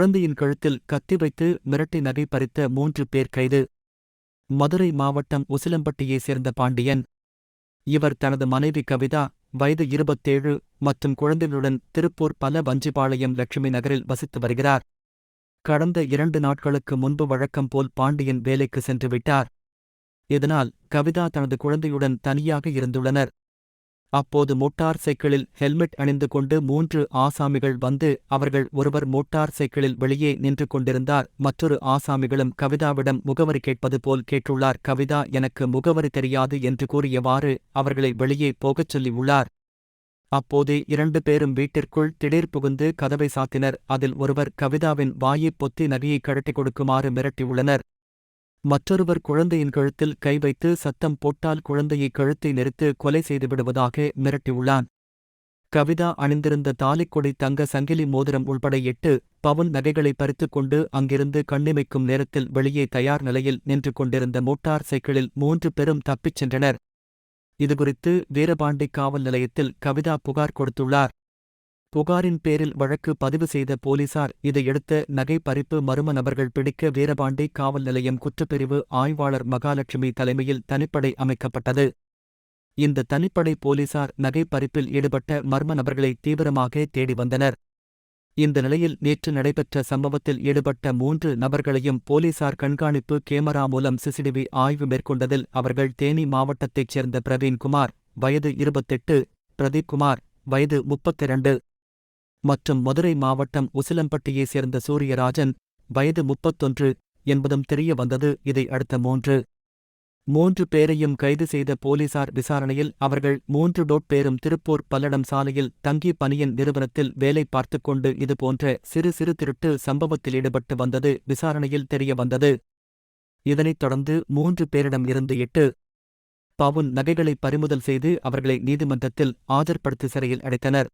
குழந்தையின் கழுத்தில் கத்தி வைத்து மிரட்டி நகை பறித்த மூன்று பேர் கைது. மதுரை மாவட்டம் உசிலம்பட்டியைச் சேர்ந்த பாண்டியன். இவர் தனது மனைவி கவிதா வயது இருபத்தேழு மற்றும் குழந்தைகளுடன் திருப்பூர் பல வஞ்சிபாளையம் லட்சுமி நகரில் வசித்து வருகிறார். கடந்த இரண்டு நாட்களுக்கு முன்பு வழக்கம் போல் பாண்டியன் வேலைக்கு சென்று விட்டார் இதனால் கவிதா தனது குழந்தையுடன் தனியாக இருந்துள்ளனர். அப்போது மோட்டார் சைக்கிளில் ஹெல்மெட் அணிந்து கொண்டு மூன்று ஆசாமிகள் வந்து அவர்கள் ஒருவர் மோட்டார் சைக்கிளில் வெளியே நின்று கொண்டிருந்தார். மற்றொரு ஆசாமிகளும் கவிதாவிடம் முகவரி கேட்பது போல் கேட்டுள்ளார். கவிதா எனக்கு முகவரி தெரியாது என்று கூறியவாறு அவர்களை வெளியே போகச் சொல்லியுள்ளார் அப்போதே இரண்டு பேரும் வீட்டிற்குள் திடீர் புகுந்து கதவை சாத்தினர். அதில் ஒருவர் கவிதாவின் வாயைப் பொத்தி நகையை கழட்டிக் கொடுக்குமாறு மிரட்டியுள்ளனர் மற்றொருவர் குழந்தையின் கழுத்தில் கை வைத்து சத்தம் போட்டால் குழந்தையை கழுத்தை நெரித்து கொலை செய்துவிடுவதாக மிரட்டியுள்ளான். கவிதா அணிந்திருந்த தாலிக்கொடி தங்க சங்கிலி மோதிரம் உள்பட எட்டு பவுன் நகைகளை பறித்துக் கொண்டு அங்கிருந்து கண்ணிமைக்கும் நேரத்தில் வெளியே தயார் நிலையில் நின்று கொண்டிருந்த மோட்டார் சைக்கிளில் மூன்று பேரும் தப்பிச் சென்றனர். இதுகுறித்து வீரபாண்டி காவல் நிலையத்தில் கவிதா புகார் கொடுத்துள்ளார். புகாரின் பேரில் வழக்கு பதிவு செய்த போலீசார் இதையடுத்து நகை பறிப்பு மர்ம நபர்கள் பிடிக்க வீரபாண்டி காவல் நிலையம் குற்றப்பிரிவு ஆய்வாளர் மகாலட்சுமி தலைமையில் தனிப்படை அமைக்கப்பட்டது. இந்த தனிப்படை போலீசார் நகை பறிப்பில் ஈடுபட்ட மர்ம நபர்களை தீவிரமாக தேடி வந்தனர். இந்த நிலையில் நேற்று நடைபெற்ற சம்பவத்தில் ஈடுபட்ட மூன்று நபர்களையும் போலீசார் கண்காணிப்பு கேமரா மூலம் சிசிடிவி ஆய்வு மேற்கொண்டதில் அவர்கள் தேனி மாவட்டத்தைச் சேர்ந்த பிரவீன்குமார் வயது இருபத்தெட்டு பிரதீப் குமார் வயது முப்பத்திரண்டு மற்றும் மதுரை மாவட்டம் உசிலம்பட்டியைச் சேர்ந்த சூரியராஜன் வயது முப்பத்தொன்று என்பதும் தெரிய வந்தது. இதை அடுத்த மூன்று மூன்று பேரையும் கைது செய்த போலீசார் விசாரணையில் அவர்கள் மூன்று டோட் பேரும் திருப்பூர் பல்லடம் சாலையில் தங்கி பணியின் நிறுவனத்தில் வேலை பார்த்து கொண்டு இதுபோன்ற சிறு சிறு திருட்டு சம்பவத்தில் ஈடுபட்டு வந்தது விசாரணையில் தெரிய வந்தது. இதனைத் தொடர்ந்து மூன்று பேரிடம் இருந்து எட்டு பவுன் நகைகளை பறிமுதல் செய்து அவர்களை நீதிமன்றத்தில் ஆஜர்படுத்தி சிறையில் அடைத்தனர்.